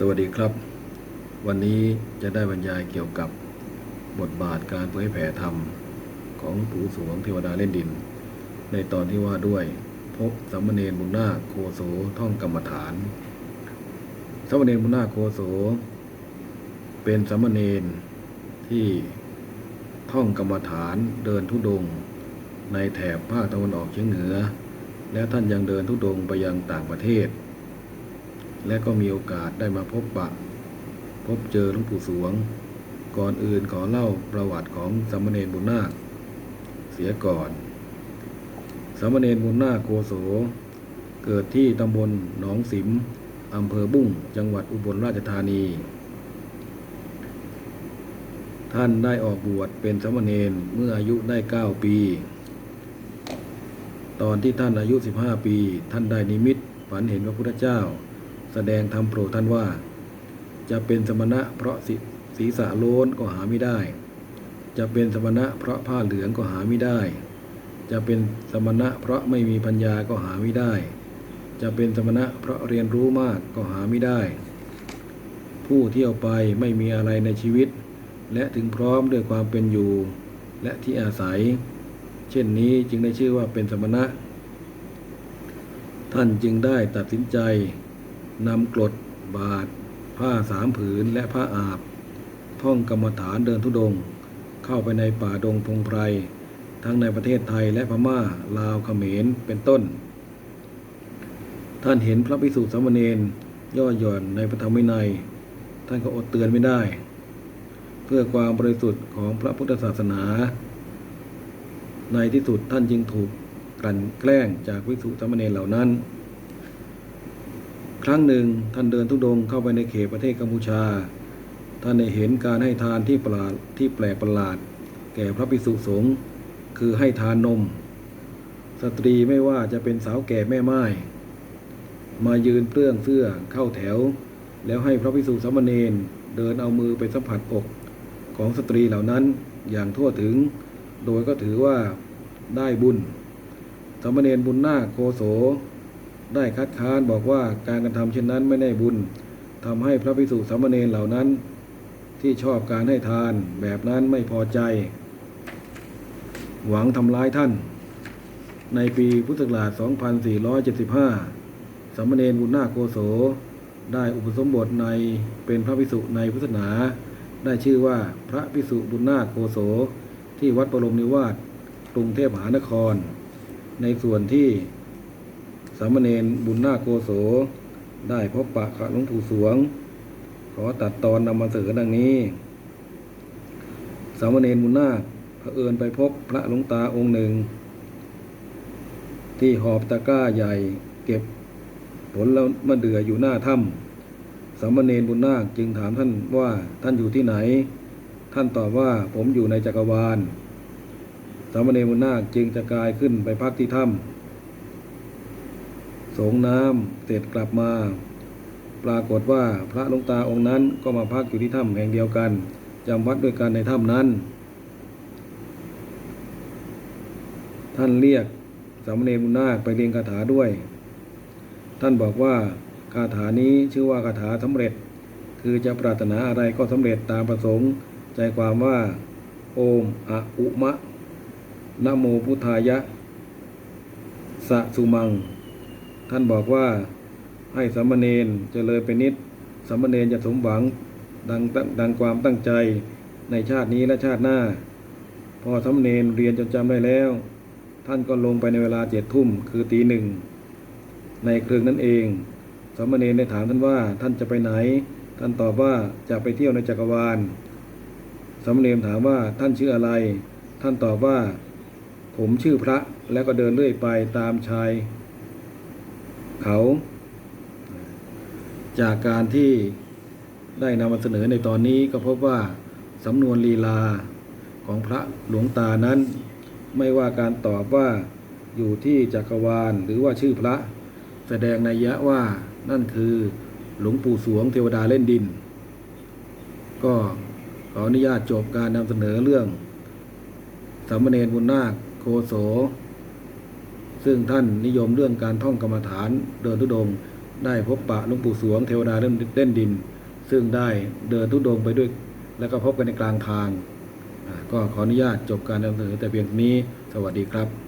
สวัสดีครับ วันนี้จะได้บรรยายเกี่ยวกับบทบาทการเผยแผ่ธรรม ของปู่สวงเทวดาเล่นดิน ในตอนที่ว่าด้วย พบสัมมเนรบุญนาคโคโสท่องกรรมฐานสัมมเนรบุญนาคโคโส เป็นสัมมเนรที่ท่องกรรมฐานเดินทุดง ในแถบภาคตะวันออกเฉียงเหนือ และท่านยังเดินทุดงไปยังต่างประเทศ และก็มีโอกาสได้มาพบปะ พบเจอหลวงปู่สวง ก่อนอื่นขอเล่าประวัติของสามเณรบุญนาค เสียก่อน สามเณรบุญนาคโกโส เกิดที่ตำบลหนองสิมอำเภอบุ้งจังหวัดอุบลราชธานี ท่านได้ออกบวชเป็นสามเณรเมื่ออายุได้ 9 ปี ตอนที่ท่านอายุ 15 ปี ท่านได้นิมิตฝันเห็นพระพุทธเจ้า แสดงธรรมโปรดท่านว่า จะเป็นสมณะเพราะศีรษะโล้นก็หาไม่ได้ จะเป็นสมณะเพราะผ้าเหลืองก็หาไม่ได้ จะเป็นสมณะเพราะไม่มีปัญญาก็หาไม่ได้ จะเป็นสมณะเพราะเรียนรู้มากก็หาไม่ได้ ผู้เที่ยวไปไม่มีอะไรในชีวิต และถึงพร้อมด้วยความเป็นอยู่ และที่อาศัย เช่นนี้จึงได้ชื่อว่าเป็นสมณะท่านจึงได้ตัดสินใจ นำกรดบาท ผ้าสามผืนและผ้าอาบ ท่องกรรมฐานเดินทุดง เข้าไปในป่าดงพงไพร ทั้งในประเทศไทยและพม่า ลาวเขมรเป็นต้น ท่านเห็นพระภิกษุสามเณรย่อหย่อนในพระธรรมวินัย ท่านก็อดเตือนไม่ได้ เพื่อความบริสุทธิ์ของพระพุทธศาสนา ในที่สุดท่านจึงถูกกลั่นแกล้งจากวิสุสามเณรเหล่านั้น ครั้งหนึ่งท่านเดินทุดงเข้าไปในเขตประเทศกัมพูชา ท่านได้เห็นการให้ทานที่ประหลาดที่แปลกประหลาด แก่พระภิกษุสงฆ์คือให้ทานนม สตรีไม่ว่าจะเป็นสาวแก่แม่ไม้มายืนเปลื้องเสื้อเข้าแถว แล้วให้พระภิกษุสามเณรเดินเอามือไปสัมผัสอกของสตรีเหล่านั้นอย่างทั่วถึง โดยก็ถือว่าได้บุญสามเณรบุญนาคโกโส ได้คัดค้านบอกว่าการกระทำเช่นนั้นไม่ได้บุญทำให้พระภิกษุสามเณรเหล่านั้น ที่ชอบการให้ทานแบบนั้นไม่พอใจ หวังทำร้ายท่าน ในปีพุทธศักราช 2475 สามเณรบุญนาคโกโส ได้อุปสมบทในเป็นพระภิกษุในพุทธศาสนา ได้ชื่อว่าพระภิกษุบุญนาคโกโส ที่วัดปรมนิวาสกรุงเทพมหานคร ในส่วนที่ สามเณรบุญนาโกโส ได้พบปะกับหลวงปู่สวง ขอตัดตอนนำมาเสนอดังนี้ สามเณรบุญนาคเผอิญไปพบพระหลวงตาองค์หนึ่ง ที่หอบตะกร้าใหญ่เก็บผลแล้วมะเดื่ออยู่หน้าถ้ำสามเณรบุญนาคจึงถามท่านว่าท่านอยู่ที่ไหน ท่านตอบว่าผมอยู่ในจักรวาลสามเณรบุญนาคจึงจะกายขึ้นไปพักที่ถ้ำ สงน้ำเสร็จกลับมา ปรากฏว่าพระหลวงตาองค์นั้นก็มาพักอยู่ที่ถ้ำแห่งเดียวกันจำวัดด้วยกันในถ้ำนั้น ท่านเรียกสามเณรบุญนาคไปเรียนคาถาด้วย ท่านบอกว่าคาถานี้ชื่อว่าคาถาสำเร็จ คือจะปรารถนาอะไรก็สำเร็จตามประสงค์ ใจความว่า โอมอะอุมะนะโมพุทธายะสะสุมัง ท่านบอกว่าให้สามเณรเจริญเป็นนิดสามเณรจะสมหวังดังตั้งดังความตั้งใจในชาตินี้และชาติหน้า พอสามเณรเรียนจนจำได้แล้ว ท่านก็ลงไปในเวลาเจ็ดทุ่มคือตีหนึ่งในเคืนนั้นเองสามเณรได้ถามท่านว่าท่านจะไปไหน ท่านตอบว่าจะไปเที่ยวในจักรวาลสามเณรถามว่าท่านชื่ออะไร ท่านตอบว่า ผมชื่อพระแล้วก็เดินเรื่อยไปตามชาย เขา จากการที่ได้นำมาเสนอในตอนนี้ก็พบว่าสำนวนลีลาของพระหลวงตานั้น ไม่ว่าการตอบว่าอยู่ที่จักรวาลหรือว่าชื่อพระ แสดงนัยยะว่านั่นคือหลวงปู่สวงเทวดาเล่นดิน ก็ขออนุญาตจบการนำเสนอเรื่องสามเณรบุญนาคโคโส ซึ่งท่านนิยมเรื่องการท่องกรรมฐานเดินทุดง ได้พบปะหลวงปู่สวงเทวดาเล่นเล่นดิน ซึ่งได้เดินทุดงไปด้วย แล้วก็พบกันในกลางทาง ก็ขออนุญาตจบการนำเสนอแต่เพียงเท่านี้ สวัสดีครับ